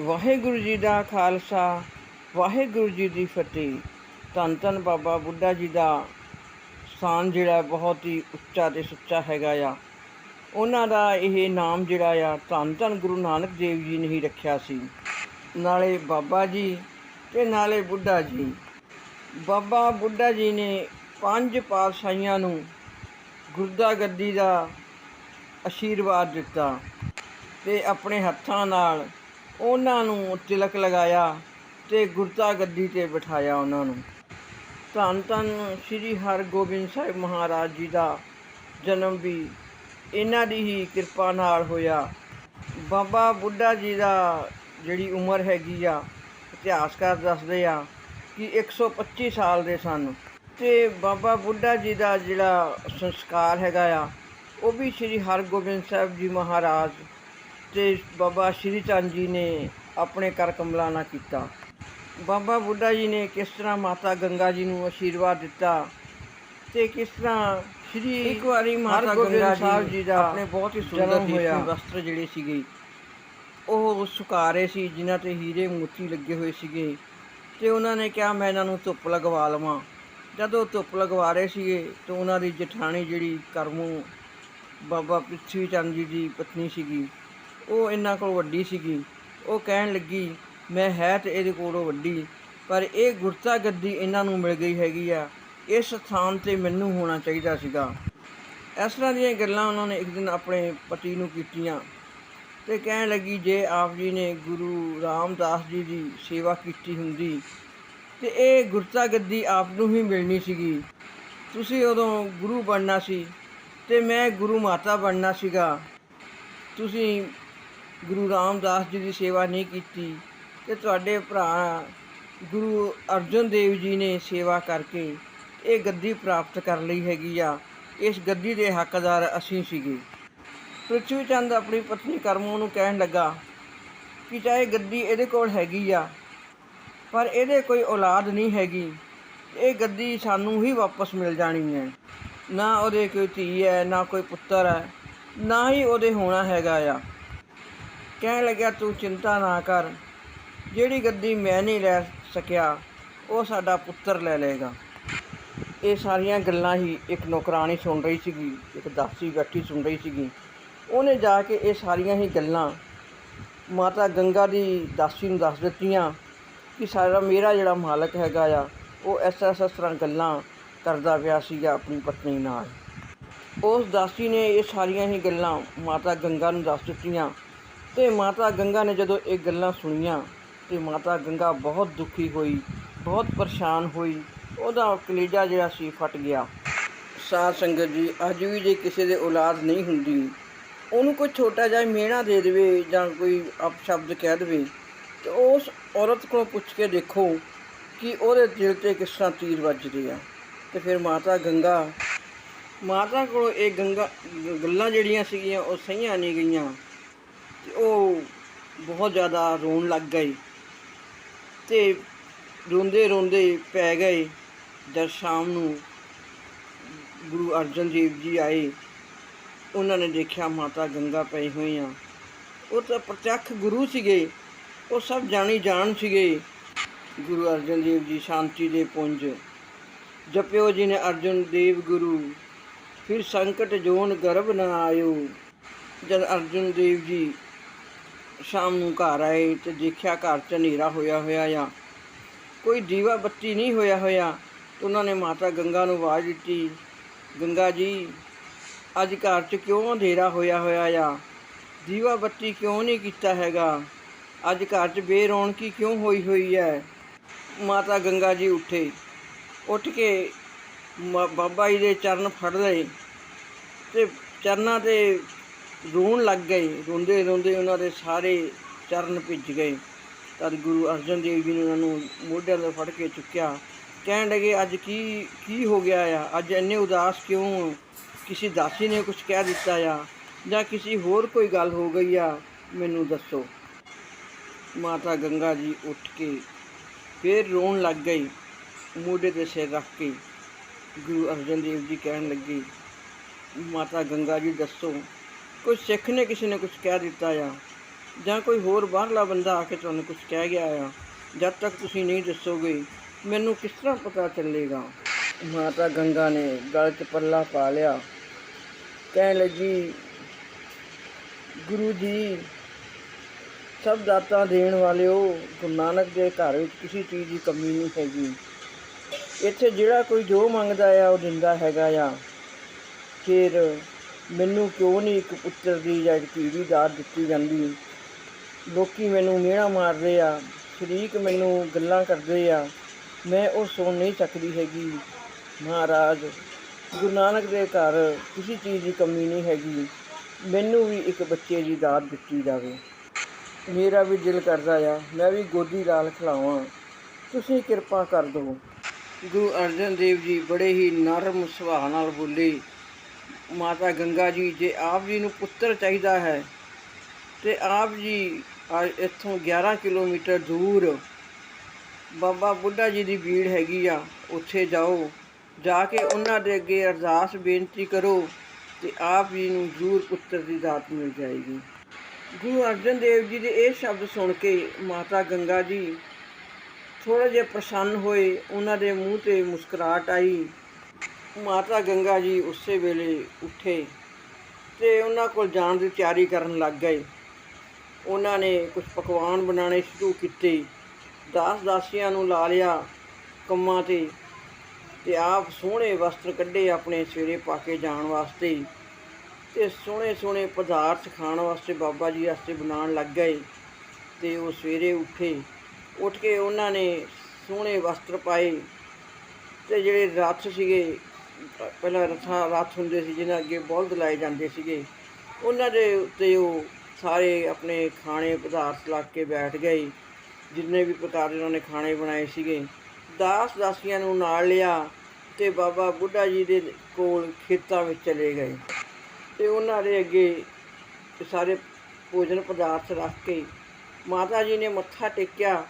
ਵਾਹਿਗੁਰੂ ਜੀ ਦਾ ਖਾਲਸਾ, ਵਾਹਿਗੁਰੂ ਜੀ ਦੀ ਫਤਿਹ। ਧੰਨ ਧੰਨ ਬਾਬਾ ਬੁੱਢਾ ਜੀ ਦਾ ਸਥਾਨ ਜਿਹੜਾ ਬਹੁਤ ਹੀ ਉੱਚਾ ਤੇ ਸੁੱਚਾ ਹੈਗਾ ਆ। ਉਹਨਾਂ ਦਾ ਇਹ ਨਾਮ ਜਿਹੜਾ ਆ, ਧੰਨ ਧੰਨ ਗੁਰੂ ਨਾਨਕ ਦੇਵ ਜੀ ਨੇ ਹੀ ਰੱਖਿਆ ਸੀ। ਨਾਲੇ ਬਾਬਾ ਜੀ ਤੇ ਨਾਲੇ ਬੁੱਢਾ ਜੀ। ਬਾਬਾ ਬੁੱਢਾ ਜੀ ਨੇ ਪੰਜ ਪਾਤਸ਼ਾਹੀਆਂ ਨੂੰ ਗੁਰਦਾ ਗੱਦੀ ਦਾ ਆਸ਼ੀਰਵਾਦ ਦਿੱਤਾ ਤੇ ਆਪਣੇ ਹੱਥਾਂ ਨਾਲ ਉਹਨਾਂ ਨੂੰ ਤਿਲਕ ਲਗਾਇਆ ਤੇ ਗੁਰਤਾ ਗੱਦੀ ਤੇ ਬਿਠਾਇਆ ਉਹਨਾਂ ਨੂੰ। ਧੰਨ ਧੰਨ ਸ੍ਰੀ ਹਰਗੋਬਿੰਦ ਸਾਹਿਬ ਮਹਾਰਾਜ ਜੀ ਦਾ ਜਨਮ ਵੀ ਇਹਨਾਂ ਦੀ ਹੀ ਕਿਰਪਾ ਨਾਲ ਹੋਇਆ। ਬਾਬਾ ਬੁੱਢਾ ਜੀ ਦਾ ਜਿਹੜੀ ਉਮਰ ਹੈਗੀ ਆ, ਇਤਿਹਾਸਕਾਰ ਦੱਸਦੇ ਆ ਕਿ 125 ਸਾਲ ਦੇ ਸਨ। ਤੇ ਬਾਬਾ ਬੁੱਢਾ ਜੀ ਦਾ ਜਿਹੜਾ ਸੰਸਕਾਰ ਹੈਗਾ ਆ, ਉਹ ਵੀ ਸ੍ਰੀ ਹਰਗੋਬਿੰਦ ਸਾਹਿਬ ਜੀ ਮਹਾਰਾਜ ਤੇ ਬਾਬਾ ਸ਼੍ਰੀ ਚੰਦ ਜੀ ਨੇ ਆਪਣੇ ਕਰ ਕਮਲਾਂ ਨਾਲ ਕੀਤਾ। ਬਾਬਾ ਬੁੱਢਾ ਜੀ ਨੇ ਕਿਸ ਤਰ੍ਹਾਂ ਮਾਤਾ ਗੰਗਾ ਜੀ ਨੂੰ ਆਸ਼ੀਰਵਾਦ ਦਿੱਤਾ ਤੇ ਕਿਸ ਤਰ੍ਹਾਂ ਸ਼੍ਰੀ ਇੱਕ ਵਾਰੀ ਮਾਤਾ ਗੰਗਾ ਸਾਹਿਬ ਜੀ ਦਾ ਆਪਣੇ ਬਹੁਤ ਹੀ ਸੁੰਦਰ ਹੋਇਆ। ਵਸਤਰ ਜਿਹੜੇ ਸੀਗੇ ਉਹ ਸੁਕਾਰੇ ਸੀ ਜਿਨ੍ਹਾਂ ਤੇ ਹੀਰੇ ਮੋਤੀ ਲੱਗੇ ਹੋਏ ਸੀਗੇ। ਤੇ ਉਹਨਾਂ ਨੇ ਕਿਹਾ ਮੈਂ ਇਹਨਾਂ ਨੂੰ ਧੁੱਪ ਲਗਵਾ ਲਵਾਂ। ਜਦੋਂ ਧੁੱਪ ਲਗਵਾ ਰਹੇ ਸੀਗੇ ਤਾਂ ਉਹਨਾਂ ਦੀ ਜਠਾਣੀ ਜਿਹੜੀ ਕਰਮੂ ਬਾਬਾ ਪ੍ਰਿਥਵੀ ਚੰਦ ਜੀ ਦੀ ਪਤਨੀ ਸੀਗੀ ਉਹ ਇਹਨਾਂ ਕੋਲ ਵੱਡੀ ਸੀਗੀ। ਉਹ ਕਹਿਣ ਲੱਗੀ, ਮੈਂ ਹੈ ਤੇ ਇਹਦੇ ਕੋਲੋਂ ਵੱਡੀ, ਪਰ ਇਹ ਗੁਰਤਾ ਗੱਦੀ ਇਹਨਾਂ ਨੂੰ ਮਿਲ ਗਈ ਹੈਗੀ ਆ। ਇਸ ਸਥਾਨ ਤੇ ਮੈਨੂੰ ਹੋਣਾ ਚਾਹੀਦਾ ਸੀਗਾ। ਇਸ ਤਰ੍ਹਾਂ ਦੀਆਂ ਗੱਲਾਂ ਉਹਨਾਂ ਨੇ ਇੱਕ ਦਿਨ ਆਪਣੇ ਪਤੀ ਨੂੰ ਕੀਤੀਆਂ ਤੇ ਕਹਿਣ ਲੱਗੀ, ਜੇ ਆਪ ਜੀ ਨੇ ਗੁਰੂ ਰਾਮਦਾਸ ਜੀ ਦੀ ਸੇਵਾ ਕੀਤੀ ਹੁੰਦੀ, ਤੇ ਇਹ ਗੁਰਤਾ ਗੱਦੀ ਆਪ ਨੂੰ ਹੀ ਮਿਲਣੀ ਸੀਗੀ। ਤੁਸੀਂ ਉਦੋਂ ਗੁਰੂ ਬਣਨਾ ਸੀ ਤੇ ਮੈਂ ਗੁਰੂ ਮਾਤਾ ਬਣਨਾ ਸੀਗਾ। ਤੁਸੀਂ ਗੁਰੂ ਰਾਮਦਾਸ ਜੀ ਦੀ ਸੇਵਾ ਨਹੀਂ ਕੀਤੀ ਤੇ ਤੁਹਾਡੇ ਭਰਾ ਗੁਰੂ ਅਰਜਨ ਦੇਵ ਜੀ ਨੇ ਸੇਵਾ ਕਰਕੇ ਇਹ ਗੱਦੀ ਪ੍ਰਾਪਤ ਕਰ ਲਈ ਹੈਗੀ ਆ। ਇਸ ਗੱਦੀ ਦੇ ਹੱਕਦਾਰ ਅਸੀਂ ਸੀਗੇ। ਪ੍ਰਿਥਵੀ ਚੰਦ ਆਪਣੀ ਪਤਨੀ ਕਰਮੂ ਨੂੰ ਕਹਿਣ ਲੱਗਾ ਕਿ ਚਾਹੇ ਗੱਦੀ ਇਹਦੇ ਕੋਲ ਹੈਗੀ ਆ, ਪਰ ਇਹਦੇ ਕੋਈ ਔਲਾਦ ਨਹੀਂ ਹੈਗੀ। ਇਹ ਗੱਦੀ ਸਾਨੂੰ ਹੀ ਵਾਪਸ ਮਿਲ ਜਾਣੀ ਹੈ। ਨਾ ਉਹਦੇ ਕੋਈ ਧੀ ਹੈ, ਨਾ ਕੋਈ ਪੁੱਤਰ ਹੈ, ਨਾ ਹੀ ਉਹਦੇ ਹੋਣਾ ਹੈਗਾ ਆ। ਕਹਿਣ ਲੱਗਿਆ, ਤੂੰ ਚਿੰਤਾ ਨਾ ਕਰ। ਜਿਹੜੀ ਗੱਦੀ ਮੈਂ ਨਹੀਂ ਲੈ ਸਕਿਆ, ਉਹ ਸਾਡਾ ਪੁੱਤਰ ਲੈ ਲਏਗਾ। ਇਹ ਸਾਰੀਆਂ ਗੱਲਾਂ ਹੀ ਇੱਕ ਨੌਕਰਾਨੀ ਸੁਣ ਰਹੀ ਸੀਗੀ, ਇੱਕ ਦਾਸੀ ਬੈਠੀ ਸੁਣ ਰਹੀ ਸੀਗੀ। ਉਹਨੇ ਜਾ ਕੇ ਇਹ ਸਾਰੀਆਂ ਹੀ ਗੱਲਾਂ ਮਾਤਾ ਗੰਗਾ ਦੀ ਦਾਸੀ ਨੂੰ ਦੱਸ ਦਿੱਤੀਆਂ ਕਿ ਸਾਰਾ ਮੇਰਾ ਜਿਹੜਾ ਮਾਲਕ ਹੈਗਾ ਆ, ਉਹ ਇਸ ਤਰ੍ਹਾਂ ਇਸ ਤਰ੍ਹਾਂ ਗੱਲਾਂ ਕਰਦਾ ਪਿਆ ਸੀਗਾ ਆਪਣੀ ਪਤਨੀ ਨਾਲ। ਉਸ ਦਾਸੀ ਨੇ ਇਹ ਸਾਰੀਆਂ ਹੀ ਗੱਲਾਂ ਮਾਤਾ ਗੰਗਾ ਨੂੰ ਦੱਸ ਦਿੱਤੀਆਂ। ਤੇ ਮਾਤਾ ਗੰਗਾ ਨੇ ਜਦੋਂ ਇਹ ਗੱਲਾਂ ਸੁਣੀਆਂ ਤੇ ਮਾਤਾ ਗੰਗਾ ਬਹੁਤ ਦੁਖੀ ਹੋਈ, ਬਹੁਤ ਪਰੇਸ਼ਾਨ ਹੋਈ, ਉਹਦਾ ਕਲੇਜਾ ਜਿਹੜਾ ਸੀ ਫਟ ਗਿਆ। ਸਾਧ ਸੰਗਤ ਜੀ, ਅੱਜ ਵੀ ਜੇ ਕਿਸੇ ਦੇ ਔਲਾਦ ਨਹੀਂ ਹੁੰਦੀ, ਉਹਨੂੰ ਕੋਈ ਛੋਟਾ ਜਿਹਾ ਮੇਣਾ ਦੇ ਦੇਵੇ ਜਾਂ ਕੋਈ ਅਪਸ਼ਬਦ ਕਹਿ ਦੇਵੇ, ਤੇ ਉਸ ਔਰਤ ਕੋਲੋਂ ਪੁੱਛ ਕੇ ਦੇਖੋ ਕਿ ਉਹਦੇ ਦਿਲ ਤੇ ਕਿਸ ਤਰ੍ਹਾਂ ਤੀਰ ਵੱਜਦੇ ਆ। ਤੇ ਫਿਰ ਮਾਤਾ ਗੰਗਾ, ਮਾਤਾ ਕੋਲੋਂ ਇਹ ਗੰਗਾ, ਗੱਲਾਂ ਜਿਹੜੀਆਂ ਸੀਗੀਆਂ ਉਹ ਸਹੀਆਂ ਨਹੀਂ ਗਈਆਂ। ਉਹ ਬਹੁਤ ਜ਼ਿਆਦਾ ਰੋਣ ਲੱਗ ਗਏ ਤੇ ਰੋਂਦੇ ਰੋਂਦੇ ਪੈ ਗਏ। ਜਦ ਸ਼ਾਮ ਨੂੰ ਗੁਰੂ ਅਰਜਨ ਦੇਵ ਜੀ ਆਏ, ਉਹਨਾਂ ਨੇ ਦੇਖਿਆ ਮਾਤਾ ਗੰਗਾ ਪਈ ਹੋਈ ਆ। ਉਹ ਤਾਂ ਪ੍ਰਤੱਖ ਗੁਰੂ ਸੀਗੇ, ਉਹ ਸਭ ਜਾਣੀ ਜਾਣ ਸੀਗੇ। ਗੁਰੂ ਅਰਜਨ ਦੇਵ ਜੀ ਸ਼ਾਂਤੀ ਦੇ ਪੁੰਜ ਜਪਿਓ ਜੀ ਨੇ ਅਰਜਨ ਦੇਵ ਗੁਰੂ, ਫਿਰ ਸੰਕਟ ਜੋਨ ਗਰਭ ਨਾ ਆਇਓ। ਜਦ ਅਰਜਨ ਦੇਵ ਜੀ ਸ਼ਾਮ ਨੂੰ ਘਰ ਆਏ ਤੇ ਦੇਖਿਆ ਘਰ 'ਚ ਹਨੇਰਾ ਹੋਇਆ ਹੋਇਆ ਆ। ਕੋਈ ਦੀਵਾ ਬੱਤੀ ਨਹੀਂ ਹੋਇਆ ਹੋਇਆ। ਤੇ ਉਹਨਾਂ ਨੇ ਮਾਤਾ ਗੰਗਾ ਨੂੰ ਆਵਾਜ਼ ਦਿੱਤੀ, ਗੰਗਾ ਜੀ, ਅੱਜ ਘਰ 'ਚ ਕਿਉਂ ਅੰਧੇਰਾ ਹੋਇਆ ਹੋਇਆ ਆ? ਦੀਵਾ ਬੱਤੀ ਕਿਉਂ ਨਹੀਂ ਕੀਤਾ ਹੈਗਾ? ਅੱਜ ਘਰ 'ਚ ਬੇਰੌਣਕੀ ਕਿਉਂ ਹੋਈ ਹੋਈ ਹੈ? ਮਾਤਾ ਗੰਗਾ ਜੀ ਉੱਠੇ। ਉੱਠ ਕੇ ਬਾਬਾ ਜੀ ਦੇ ਚਰਨ ਫੜ ਲਏ ਤੇ ਚਰਨਾਂ ਤੇ ਰੋਣ ਲੱਗ ਗਏ। ਰੋਂਦੇ ਰੋਂਦੇ ਉਹਨਾਂ ਦੇ ਸਾਰੇ ਚਰਨ ਭਿੱਜ ਗਏ। ਤਦ ਗੁਰੂ ਅਰਜਨ ਦੇਵ ਜੀ ਨੇ ਉਹਨਾਂ ਨੂੰ ਮੋਢਿਆਂ ਤੋਂ ਫੜ ਕੇ ਚੁੱਕਿਆ। ਕਹਿਣ ਲੱਗੇ, ਅੱਜ ਕੀ ਕੀ ਹੋ ਗਿਆ ਆ? ਅੱਜ ਇੰਨੇ ਉਦਾਸ ਕਿਉਂ ਕਿਸੇ ਦਾਸੀ ਨੇ ਕੁਝ ਕਹਿ ਦਿੱਤਾ ਆ? ਜਾਂ ਕਿਸੇ ਹੋਰ ਕੋਈ ਗੱਲ ਹੋ ਗਈ ਆ? ਮੈਨੂੰ ਦੱਸੋ। ਮਾਤਾ ਗੰਗਾ ਜੀ ਉੱਠ ਕੇ ਫੇਰ ਰੋਣ ਲੱਗ ਗਈ। ਮੋਢੇ ਤੇ ਸਿਰ ਰੱਖ ਕੇ ਗੁਰੂ ਅਰਜਨ ਦੇਵ ਜੀ ਕਹਿਣ ਲੱਗੇ, ਮਾਤਾ ਗੰਗਾ ਜੀ, ਦੱਸੋ ਕੋਈ ਸਿੱਖ ਨੇ ਕਿਸੇ ਨੇ ਕੁਝ ਕਹਿ ਦਿੱਤਾ ਆ, ਜਾਂ ਕੋਈ ਹੋਰ ਬਾਹਰਲਾ ਬੰਦਾ ਆ ਕੇ ਤੁਹਾਨੂੰ ਕੁਝ ਕਹਿ ਗਿਆ ਆ, ਜਦ ਤੱਕ ਤੁਸੀਂ ਨਹੀਂ ਦੱਸੋਗੇ, ਮੈਨੂੰ ਕਿਸ ਤਰ੍ਹਾਂ ਪਤਾ ਚੱਲੇਗਾ? ਮਾਤਾ ਗੰਗਾ ਨੇ ਗਲ 'ਚ ਪੱਲਾ ਪਾ ਲਿਆ। ਕਹਿਣ ਲੱਗੀ, ਗੁਰੂ ਜੀ, ਸਭ ਦਾਤਾਂ ਦੇਣ ਵਾਲਿਓ, ਗੁਰੂ ਨਾਨਕ ਦੇ ਘਰ ਵਿੱਚ ਕਿਸੇ ਚੀਜ਼ ਦੀ ਕਮੀ ਨਹੀਂ ਹੈਗੀ। ਇੱਥੇ ਜਿਹੜਾ ਕੋਈ ਜੋ ਮੰਗਦਾ ਆ, ਉਹ ਦਿੰਦਾ ਹੈਗਾ ਆ। ਫਿਰ ਮੈਨੂੰ ਕਿਉਂ ਨਹੀਂ ਇੱਕ ਪੁੱਤਰ ਦੀ ਜਾਂ ਇੱਕ ਧੀ ਦੀ ਦਾਤ ਦਿੱਤੀ ਜਾਂਦੀ? ਲੋਕੀ ਮੈਨੂੰ ਮਿਹਣਾ ਮਾਰਦੇ ਆ, ਸ਼ਰੀਕ ਮੈਨੂੰ ਗੱਲਾਂ ਕਰਦੇ ਆ। ਮੈਂ ਉਹ ਸੁਣ ਨਹੀਂ ਸਕਦੀ ਹੈਗੀ। ਮਹਾਰਾਜ, ਗੁਰੂ ਨਾਨਕ ਦੇ ਘਰ ਕਿਸੇ ਚੀਜ਼ ਦੀ ਕਮੀ ਨਹੀਂ ਹੈਗੀ। ਮੈਨੂੰ ਵੀ ਇੱਕ ਬੱਚੇ ਦੀ ਦਾਤ ਦਿੱਤੀ ਜਾਵੇ। ਮੇਰਾ ਵੀ ਦਿਲ ਕਰਦਾ ਆ, ਮੈਂ ਵੀ ਗੋਦੀ ਲਾਲ ਖਿਲਾਵਾਂ ਤੁਸੀਂ ਕਿਰਪਾ ਕਰ ਦਿਓ। ਗੁਰੂ ਅਰਜਨ ਦੇਵ ਜੀ ਬੜੇ ਹੀ ਨਰਮ ਸੁਭਾਅ ਨਾਲ ਬੋਲੇ। ਮਾਤਾ ਗੰਗਾ ਜੀ, ਜੇ ਆਪ ਜੀ ਨੂੰ ਪੁੱਤਰ ਚਾਹੀਦਾ ਹੈ, ਤੇ ਆਪ ਜੀ ਇੱਥੋਂ 11 ਕਿਲੋਮੀਟਰ ਦੂਰ ਬਾਬਾ ਬੁੱਢਾ ਜੀ ਦੀ ਭੀੜ ਹੈਗੀ ਆ, ਉੱਥੇ ਜਾਓ, ਜਾ ਕੇ ਉਹਨਾਂ ਦੇ ਅੱਗੇ ਅਰਦਾਸ ਬੇਨਤੀ ਕਰੋ, ਤੇ ਆਪ ਜੀ ਨੂੰ ਜ਼ਰੂਰ ਪੁੱਤਰ ਦੀ ਦਾਤ ਮਿਲ ਜਾਏਗੀ। ਗੁਰੂ ਅਰਜਨ ਦੇਵ ਜੀ ਦੇ ਇਹ ਸ਼ਬਦ ਸੁਣ ਕੇ ਮਾਤਾ ਗੰਗਾ ਜੀ ਥੋੜਾ ਜਿਹਾ ਪ੍ਰਸੰਨ ਹੋਏ, ਉਹਨਾਂ ਦੇ ਮੂੰਹ ਤੇ ਮੁਸਕਰਾਹਟ ਆਈ ਮਾਤਾ ਗੰਗਾ ਜੀ ਉਸੇ ਵੇਲੇ ਉੱਠੇ ਤੇ ਉਹਨਾਂ ਕੋਲ ਜਾਣ ਦੀ ਤਿਆਰੀ ਕਰਨ ਲੱਗ ਗਏ। ਉਹਨਾਂ ਨੇ ਕੁਝ ਪਕਵਾਨ ਬਣਾਉਣੇ ਸ਼ੁਰੂ ਕੀਤੇ। ਦਾਸ ਦਾਸੀਆਂ ਨੂੰ ਲਾ ਲਿਆ ਕੰਮਾਂ ਤੇ ਤੇ ਆਪ ਸੋਹਣੇ ਵਸਤਰ ਕੱਢੇ ਆਪਣੇ ਸਵੇਰੇ ਪਾ ਕੇ ਜਾਣ ਵਾਸਤੇ ਤੇ ਸੋਹਣੇ ਸੋਹਣੇ ਪਦਾਰਥ ਖਾਣ ਵਾਸਤੇ ਬਾਬਾ ਜੀ ਵਾਸਤੇ ਬਣਾਉਣ ਲੱਗ ਗਏ ਤੇ ਉਹ ਸਵੇਰੇ ਉੱਠੇ। ਉੱਠ ਕੇ ਉਹਨਾਂ ਨੇ ਸੋਹਣੇ ਵਸਤਰ ਪਾਏ ਤੇ ਜਿਹੜੇ ਰੱਥ ਸੀਗੇ ਪਹਿਲਾਂ ਰਥਾਂ ਰਥ ਹੁੰਦੇ ਸੀ ਜਿਹਨਾਂ ਅੱਗੇ ਬਲਦ ਲਾਏ ਜਾਂਦੇ ਸੀਗੇ। ਉਹਨਾਂ ਦੇ ਉੱਤੇ ਉਹ ਸਾਰੇ ਆਪਣੇ ਖਾਣੇ ਪਦਾਰਥ ਲਾ ਕੇ ਬੈਠ ਗਏ, ਜਿੰਨੇ ਵੀ ਪ੍ਰਕਾਰ ਦੇ ਉਹਨਾਂ ਨੇ ਖਾਣੇ ਬਣਾਏ ਸੀਗੇ। ਦਾਸ ਦਾਸੀਆਂ ਨੂੰ ਨਾਲ ਲਿਆ ਤੇ ਬਾਬਾ ਬੁੱਢਾ ਜੀ ਦੇ ਕੋਲ ਖੇਤਾਂ ਵਿੱਚ ਚਲੇ ਗਏ। ਤੇ ਉਹਨਾਂ ਦੇ ਅੱਗੇ ਸਾਰੇ ਭੋਜਨ ਪਦਾਰਥ ਰੱਖ ਕੇ ਮਾਤਾ ਜੀ ਨੇ ਮੱਥਾ ਟੇਕਿਆ।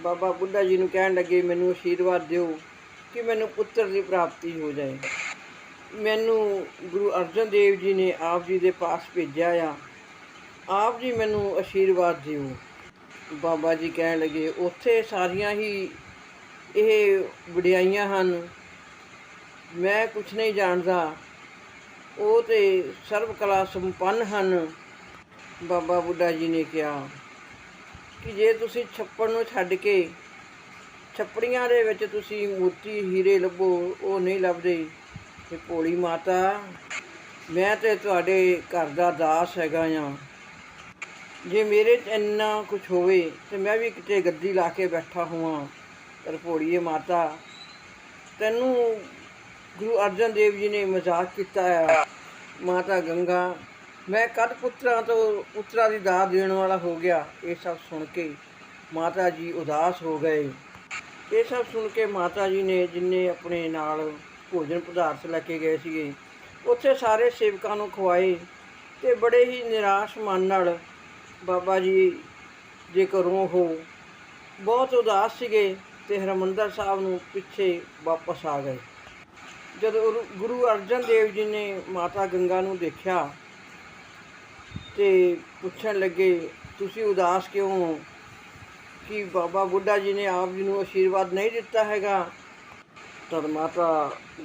ਬਾਬਾ ਬੁੱਢਾ ਜੀ ਨੂੰ ਕਹਿਣ ਲੱਗੇ, ਮੈਨੂੰ ਆਸ਼ੀਰਵਾਦ ਦਿਓ। ਕਿ ਮੈਨੂੰ ਪੁੱਤਰ ਦੀ ਪ੍ਰਾਪਤੀ ਹੋ ਜਾਏ। ਮੈਨੂੰ ਗੁਰੂ ਅਰਜਨ ਦੇਵ ਜੀ ਨੇ ਆਪ ਜੀ ਦੇ ਪਾਸ ਭੇਜਿਆ ਆ। ਆਪ ਜੀ ਮੈਨੂੰ ਆਸ਼ੀਰਵਾਦ ਦਿਓ। ਬਾਬਾ ਜੀ ਕਹਿਣ ਲੱਗੇ, ਉੱਥੇ ਸਾਰੀਆਂ ਹੀ ਇਹ ਵਡਿਆਈਆਂ ਹਨ। ਮੈਂ ਕੁਛ ਨਹੀਂ ਜਾਣਦਾ। ਉਹ ਤੇ ਸਰਬ ਕਲਾ ਸੰਪੰਨ ਹਨ। ਬਾਬਾ ਬੁੱਢਾ ਜੀ ਨੇ ਕਿਹਾ, ਕਿ ਜੇ ਤੁਸੀਂ ਛੱਪੜ ਨੂੰ ਛੱਡ ਕੇ ਛੱਪੜੀਆਂ ਦੇ ਵਿੱਚ ਤੁਸੀਂ ਮੋਤੀ ਹੀਰੇ ਲੱਭੋ, ਉਹ ਨਹੀਂ ਲੱਭਦੇ। ਤੇ ਭੋਲੀ ਮਾਤਾ, ਮੈਂ ਤੇ ਤੁਹਾਡੇ ਘਰ ਦਾ ਦਾਸ ਹੈਗਾ ਆ। ਜੇ ਮੇਰੇ 'ਚ ਇੰਨਾ ਕੁਝ ਹੋਵੇ, ਤੇ ਮੈਂ ਵੀ ਕਿਤੇ ਗੱਦੀ ਲਾ ਕੇ ਬੈਠਾ ਹੋਵਾਂ। ਪਰ ਭੋਲੀਏ ਮਾਤਾ, ਤੈਨੂੰ ਗੁਰੂ ਅਰਜਨ ਦੇਵ ਜੀ ਨੇ ਮਜ਼ਾਕ ਕੀਤਾ ਹੈ ਮਾਤਾ ਗੰਗਾ, ਮੈਂ ਕਦ ਪੁੱਤਰਾਂ ਤੋਂ ਪੁੱਤਰਾਂ ਦੀ ਦਾਤ ਦੇਣ ਵਾਲਾ ਹੋ ਗਿਆ, ਇਹ ਸਭ ਸੁਣ ਕੇ ਮਾਤਾ ਜੀ ਉਦਾਸ ਹੋ ਗਏ। ਇਹ ਸਭ ਸੁਣ ਕੇ ਮਾਤਾ ਜੀ ਨੇ ਜਿੰਨੇ ਆਪਣੇ ਨਾਲ ਭੋਜਨ ਪਦਾਰਥ ਲੈ ਕੇ ਗਏ ਸੀਗੇ, ਉੱਥੇ ਸਾਰੇ ਸੇਵਕਾਂ ਨੂੰ ਖਵਾਏ ਤੇ ਬੜੇ ਹੀ ਨਿਰਾਸ਼ ਮਨ ਨਾਲ ਬਾਬਾ ਜੀ ਦੇ ਘਰੋਂ ਉਹ ਬਹੁਤ ਉਦਾਸ ਸੀਗੇ ਤੇ ਹਰਮੰਦਰ ਸਾਹਿਬ ਨੂੰ ਪਿੱਛੇ ਵਾਪਸ ਆ ਗਏ। ਜਦੋਂ ਗੁਰੂ- ਅਰਜਨ ਦੇਵ ਜੀ ਨੇ ਮਾਤਾ ਗੰਗਾ ਨੂੰ ਦੇਖਿਆ ਤੇ ਪੁੱਛਣ ਲੱਗੇ, ਤੁਸੀਂ ਉਦਾਸ ਕਿਉਂ ਹੋ? ਕਿ ਬਾਬਾ ਬੁੱਢਾ ਜੀ ਨੇ ਆਪ ਜੀ ਨੂੰ ਆਸ਼ੀਰਵਾਦ ਨਹੀਂ ਦਿੱਤਾ ਹੈਗਾ। ਤਦ ਮਾਤਾ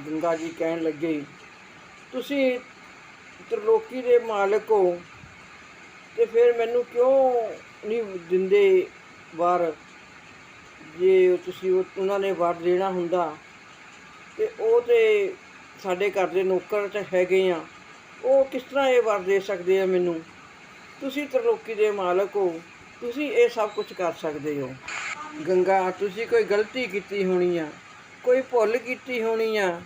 ਗੰਗਾ ਜੀ ਕਹਿਣ ਲੱਗੇ, ਤੁਸੀਂ ਤ੍ਰਿਲੋਕੀ ਦੇ ਮਾਲਕ ਹੋ, ਤੇ ਫਿਰ ਮੈਨੂੰ ਕਿਉਂ ਨਹੀਂ ਦਿੰਦੇ ਵਾਰ? ਜੇ ਤੁਸੀਂ ਉਹਨਾਂ ਨੇ ਵਰ ਦੇਣਾ ਹੁੰਦਾ, ਤੇ ਉਹ ਤੇ ਸਾਡੇ ਘਰ ਦੇ ਨੌਕਰ ਚ ਹੈਗੇ ਆ। ਉਹ ਕਿਸ ਤਰ੍ਹਾਂ ਇਹ ਵਰ ਦੇ ਸਕਦੇ ਆ ਮੈਨੂੰ? ਤੁਸੀਂ ਤਰਲੋਕੀ ਦੇ ਮਾਲਕ ਹੋ ਤੁਸੀਂ ਇਹ ਸਭ ਕੁਝ ਕਰ ਸਕਦੇ ਹੋ। ਗੰਗਾ, ਤੁਸੀਂ ਕੋਈ ਗਲਤੀ ਕੀਤੀ ਹੋਣੀ ਆ, ਕੋਈ ਭੁੱਲ ਕੀਤੀ ਹੋਣੀ ਆ,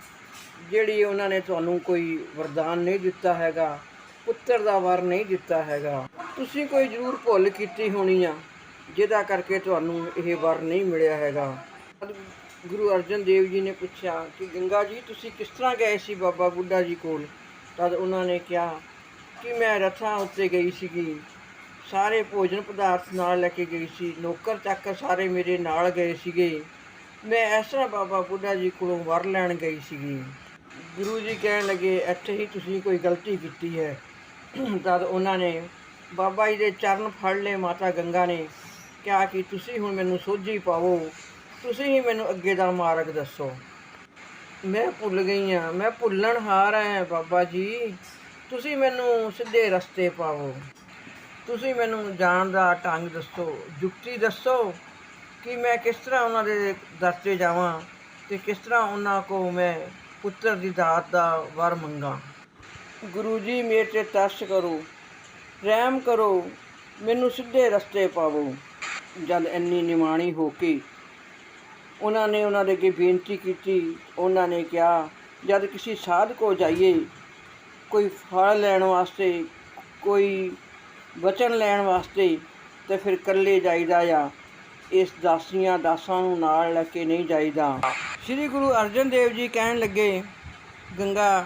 ਜਿਹੜੀ ਉਹਨਾਂ ਨੇ ਤੁਹਾਨੂੰ ਕੋਈ ਵਰਦਾਨ ਨਹੀਂ ਦਿੱਤਾ ਹੈਗਾ, ਪੁੱਤਰ ਦਾ ਵਰ ਨਹੀਂ ਦਿੱਤਾ ਹੈਗਾ, ਤੁਸੀਂ ਕੋਈ ਜ਼ਰੂਰ ਭੁੱਲ ਕੀਤੀ ਹੋਣੀ ਆ, ਜਿਹਦਾ ਕਰਕੇ ਤੁਹਾਨੂੰ ਇਹ ਵਰ ਨਹੀਂ ਮਿਲਿਆ ਹੈਗਾ। ਤਦ ਗੁਰੂ ਅਰਜਨ ਦੇਵ ਜੀ ਨੇ ਪੁੱਛਿਆ ਕਿ ਗੰਗਾ ਜੀ, ਤੁਸੀਂ ਕਿਸ ਤਰ੍ਹਾਂ ਗਏ ਸੀ ਬਾਬਾ ਬੁੱਢਾ ਜੀ ਕੋਲ? ਤਦ ਉਹਨਾਂ ਨੇ ਕਿਹਾ ਕਿ ਮੈਂ ਰਥਾਂ ਉੱਤੇ ਗਈ ਸੀਗੀ। ਸਾਰੇ ਭੋਜਨ ਪਦਾਰਥ ਨਾਲ ਲੈ ਕੇ ਗਈ ਸੀ। ਨੌਕਰ ਚੱਕ ਸਾਰੇ ਮੇਰੇ ਨਾਲ ਗਏ ਸੀਗੇ। ਮੈਂ ਇਸ ਤਰ੍ਹਾਂ ਬਾਬਾ ਬੁੱਢਾ ਜੀ ਕੋਲੋਂ ਵਰ ਲੈਣ ਗਈ ਸੀਗੀ। ਗੁਰੂ ਜੀ ਕਹਿਣ ਲੱਗੇ, ਇੱਥੇ ਹੀ ਤੁਸੀਂ ਕੋਈ ਗਲਤੀ ਕੀਤੀ ਹੈ। ਤਦ ਉਹਨਾਂ ਨੇ ਬਾਬਾ ਜੀ ਦੇ ਚਰਨ ਫੜ ਲਏ, ਮਾਤਾ ਗੰਗਾ ਨੇ। ਕਿਹਾ ਕਿ ਤੁਸੀਂ ਹੁਣ ਮੈਨੂੰ ਸੋਝੀ ਪਾਵੋ। ਤੁਸੀਂ ਹੀ ਮੈਨੂੰ ਅੱਗੇ ਦਾ ਮਾਰਗ ਦੱਸੋ। ਮੈਂ ਭੁੱਲ ਗਈ ਹਾਂ। ਮੈਂ ਭੁੱਲਣ ਹਾਰ ਹਾਂ ਬਾਬਾ ਜੀ। ਤੁਸੀਂ ਮੈਨੂੰ ਸਿੱਧੇ ਰਸਤੇ ਪਾਵੋ। ਤੁਸੀਂ ਮੈਨੂੰ ਜਾਣ ਦਾ ਢੰਗ ਦੱਸੋ, ਜੁਗਤੀ ਦੱਸੋ, ਕਿ ਮੈਂ ਕਿਸ ਤਰ੍ਹਾਂ ਉਹਨਾਂ ਦੇ ਦਰ ਤੇ ਜਾਵਾਂ ਤੇ ਕਿਸ ਤਰ੍ਹਾਂ ਉਹਨਾਂ ਕੋ ਮੈਂ ਪੁੱਤਰ ਦੀ ਦਾਤ ਦਾ ਵਰ ਮੰਗਾ। ਗੁਰੂ ਜੀ ਮੇਰੇ ਤੇ ਤਰਸ ਕਰੋ ਰਹਿਮ ਕਰੋ, ਮੈਨੂੰ ਸਿੱਧੇ ਰਸਤੇ ਪਾਵੋ। ਜਦ ਇੰਨੀ ਨਿਮਾਣੀ ਹੋ ਕੇ ਉਹਨਾਂ ਨੇ ਉਹਨਾਂ ਦੇ ਅੱਗੇ ਬੇਨਤੀ ਕੀਤੀ, ਉਹਨਾਂ ਨੇ ਕਿਹਾ, ਜਦ ਕਿਸੇ ਸਾਧ ਕੋ ਜਾਈਏ, ਕੋਈ ਫਲ ਲੈਣ ਵਾਸਤੇ, ਕੋਈ ਵਚਨ ਲੈਣ ਵਾਸਤੇ ਤੇ ਫਿਰ ਇਕੱਲੇ ਜਾਈਦਾ ਆ। ਇਸ ਦਾਸੀਆਂ ਦਾਸਾਂ ਨੂੰ ਨਾਲ ਲੈ ਕੇ ਨਹੀਂ ਜਾਈਦਾ। ਸ੍ਰੀ ਗੁਰੂ ਅਰਜਨ ਦੇਵ ਜੀ ਕਹਿਣ ਲੱਗੇ, ਗੰਗਾ,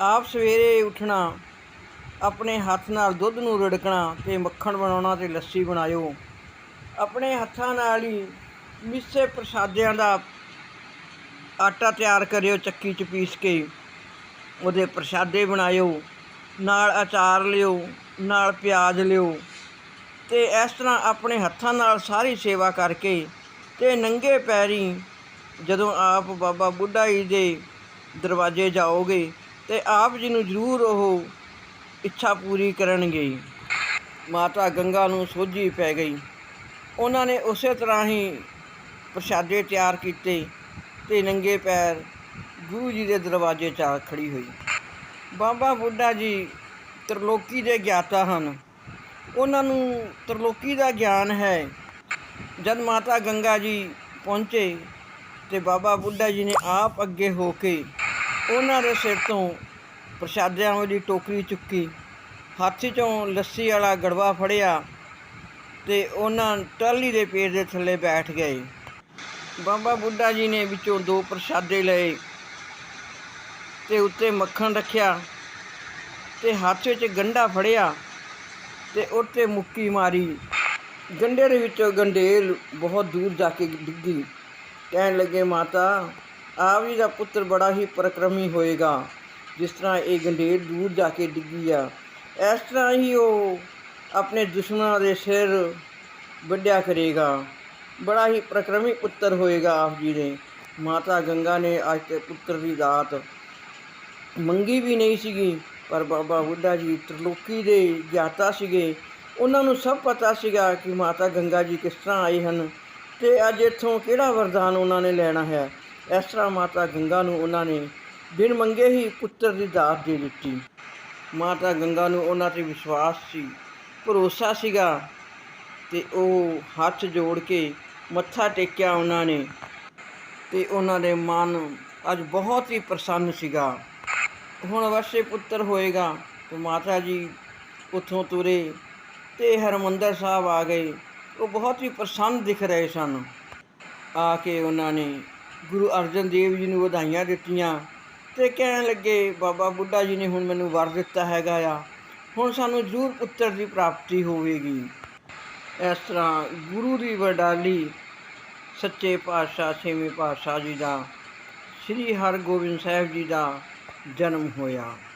ਆਪ ਸਵੇਰੇ ਉੱਠਣਾ, ਆਪਣੇ ਹੱਥ ਨਾਲ ਦੁੱਧ ਨੂੰ ਰੜਕਣਾ ਤੇ ਮੱਖਣ ਬਣਾਉਣਾ ਤੇ ਲੱਸੀ ਬਣਾਇਓ। ਆਪਣੇ ਹੱਥਾਂ ਨਾਲ ਹੀ ਮਿੱਸੇ ਪ੍ਰਸ਼ਾਦਿਆਂ ਦਾ ਆਟਾ ਤਿਆਰ ਕਰਿਓ, ਚੱਕੀ 'ਚ ਪੀਸ ਕੇ ਉਹਦੇ ਪ੍ਰਸ਼ਾਦੇ ਬਣਾਇਓ, ਨਾਲ ਅਚਾਰ ਲਿਓ ਨਾਲ ਪਿਆਜ਼ ਲਿਓ ਤੇ ਇਸ ਤਰ੍ਹਾਂ ਆਪਣੇ ਹੱਥਾਂ ਨਾਲ ਸਾਰੀ ਸੇਵਾ ਕਰਕੇ ਤੇ ਨੰਗੇ ਪੈਰੀ ਜਦੋਂ ਆਪ ਬਾਬਾ ਬੁੱਢਾ ਜੀ ਦੇ ਦਰਵਾਜ਼ੇ ਜਾਓਗੇ ਤੇ ਆਪ ਜੀ ਨੂੰ ਜ਼ਰੂਰ ਉਹ ਇੱਛਾ ਪੂਰੀ ਕਰਨਗੇ। ਮਾਤਾ ਗੰਗਾ ਨੂੰ ਸੋਝੀ ਪੈ ਗਈ। ਉਹਨਾਂ ਨੇ ਉਸੇ ਤਰ੍ਹਾਂ ਹੀ ਪ੍ਰਸ਼ਾਦੇ ਤਿਆਰ ਕੀਤੇ ਤੇ ਨੰਗੇ ਪੈਰ ਗੁਰੂ ਜੀ ਦੇ ਦਰਵਾਜ਼ੇ 'ਚ ਆ ਖੜੀ ਹੋਈ। ਬਾਬਾ ਬੁੱਢਾ ਜੀ ਤਰਲੋਕੀ ਦੇ ਗਿਆਤਾ ਹਨ। ਉਹਨਾਂ ਨੂੰ ਤਰਲੋਕੀ ਦਾ ਗਿਆਨ ਹੈ। ਜਦ ਮਾਤਾ ਗੰਗਾ ਜੀ ਪਹੁੰਚੇ ਤੇ ਬਾਬਾ ਬੁੱਢਾ ਜੀ ਨੇ ਆਪ ਅੱਗੇ ਹੋ ਕੇ ਉਹਨਾਂ ਦੇ ਸਿਰ ਤੋਂ ਪ੍ਰਸ਼ਾਦਿਆਂ ਵਾਲੀ ਟੋਕਰੀ ਚੁੱਕੀ। ਹੱਥ 'ਚੋਂ ਲੱਸੀ ਵਾਲਾ ਗੜਵਾ ਫੜਿਆ ਤੇ ਉਹਨਾਂ ਟਾਲੀ ਦੇ ਪੇੜ ਦੇ ਥੱਲੇ ਬੈਠ ਗਏ। ਬਾਬਾ ਬੁੱਢਾ ਜੀ ਨੇ ਵਿੱਚੋਂ ਦੋ ਪ੍ਰਸ਼ਾਦੇ ਲਏ ਤੇ ਉੱਤੇ ਮੱਖਣ ਰੱਖਿਆ। ਤੇ ਹੱਥ ਵਿੱਚ ਗੰਢਾ ਫੜਿਆ ਤੇ ਉੱਤੇ ਮੁੱਕੀ ਮਾਰੀ। ਗੰਢੇ ਦੇ ਵਿੱਚੋਂ ਗੰਢੇਲ ਬਹੁਤ ਦੂਰ ਜਾ ਕੇ ਡਿੱਗੀ। ਕਹਿਣ ਲੱਗੇ, ਮਾਤਾ, ਆਪ ਜੀ ਦਾ ਪੁੱਤਰ ਬੜਾ ਹੀ ਪਰਕਰਮੀ ਹੋਏਗਾ, ਜਿਸ ਤਰ੍ਹਾਂ ਇਹ ਗੰਡੇਲ ਦੂਰ ਜਾ ਕੇ ਡਿੱਗੀ ਆ। ਇਸ ਤਰ੍ਹਾਂ ਹੀ ਉਹ ਆਪਣੇ ਦੁਸ਼ਮਣਾਂ ਦੇ ਸਿਰ ਵੱਢਿਆ ਕਰੇਗਾ। ਬੜਾ ਹੀ ਪ੍ਰਕਰਮੀ ਪੁੱਤਰ ਹੋਏਗਾ ਆਪ ਜੀ ਨੇ ਮਾਤਾ ਗੰਗਾ ਨੇ ਅੱਜ ਤੇ ਪੁੱਤਰ ਦੀ ਦਾਤ ਮੰਗੀ ਵੀ ਨਹੀਂ ਸੀਗੀ। ਪਰ ਬਾਬਾ ਬੁੱਢਾ ਜੀ ਤ੍ਰਿਲੋਕੀ ਦੇ ਗਿਆਤਾ ਸੀਗੇ, ਉਹਨਾਂ ਨੂੰ ਸਭ ਪਤਾ ਸੀਗਾ ਕਿ ਮਾਤਾ ਗੰਗਾ ਜੀ ਕਿਸ ਤਰ੍ਹਾਂ ਆਏ ਹਨ ਤੇ ਅੱਜ ਇੱਥੋਂ ਕਿਹੜਾ ਵਰਦਾਨ ਉਹਨਾਂ ਨੇ ਲੈਣਾ ਹੈ। ਇਸ ਤਰ੍ਹਾਂ ਮਾਤਾ ਗੰਗਾ ਨੂੰ ਉਹਨਾਂ ਨੇ ਬਿਨ ਮੰਗੇ ਹੀ ਪੁੱਤਰ ਦੀ ਦਾਤ ਦੇ ਦਿੱਤੀ। ਮਾਤਾ ਗੰਗਾ ਨੂੰ ਉਹਨਾਂ ਤੇ ਵਿਸ਼ਵਾਸ ਸੀ, ਭਰੋਸਾ ਸੀਗਾ ਤੇ ਉਹ ਹੱਥ ਜੋੜ ਕੇ ਮੱਥਾ ਟੇਕਿਆ ਉਹਨਾਂ ਨੇ ਤੇ ਉਹਨਾਂ ਦੇ ਮਨ ਅੱਜ ਬਹੁਤ ਹੀ ਪ੍ਰਸੰਨ ਸੀਗਾ। ਹੁਣ ਵਰਸੇ ਪੁੱਤਰ ਹੋਏਗਾ, ਤੇ ਮਾਤਾ ਜੀ ਉੱਥੋਂ ਤੁਰੇ ਤੇ ਹਰਮੰਦਰ ਸਾਹਿਬ ਆ ਗਏ। ਉਹ ਬਹੁਤ ਹੀ ਪ੍ਰਸੰਨ ਦਿਖ ਰਹੇ ਸਨ। ਆ ਕੇ ਉਹਨਾਂ ਨੇ ਗੁਰੂ ਅਰਜਨ ਦੇਵ ਜੀ ਨੂੰ ਵਧਾਈਆਂ ਦਿੱਤੀਆਂ ਤੇ ਕਹਿਣ ਲੱਗੇ, ਬਾਬਾ ਬੁੱਢਾ ਜੀ ਨੇ ਹੁਣ ਮੈਨੂੰ ਵਰ ਦਿੱਤਾ ਹੈਗਾ ਆ। ਹੁਣ ਸਾਨੂੰ ਜ਼ਰੂਰ ਪੁੱਤਰ ਦੀ ਪ੍ਰਾਪਤੀ ਹੋਵੇਗੀ। ਇਸ ਤਰ੍ਹਾਂ ਗੁਰੂ ਦੀ ਵਡਾਲੀ ਸੱਚੇ ਪਾਤਸ਼ਾਹ, ਛੇਵੇਂ ਪਾਤਸ਼ਾਹ ਜੀ ਦਾ, ਸ੍ਰੀ ਹਰਗੋਬਿੰਦ ਸਾਹਿਬ ਜੀ ਦਾ ਜਨਮ ਹੋਇਆ।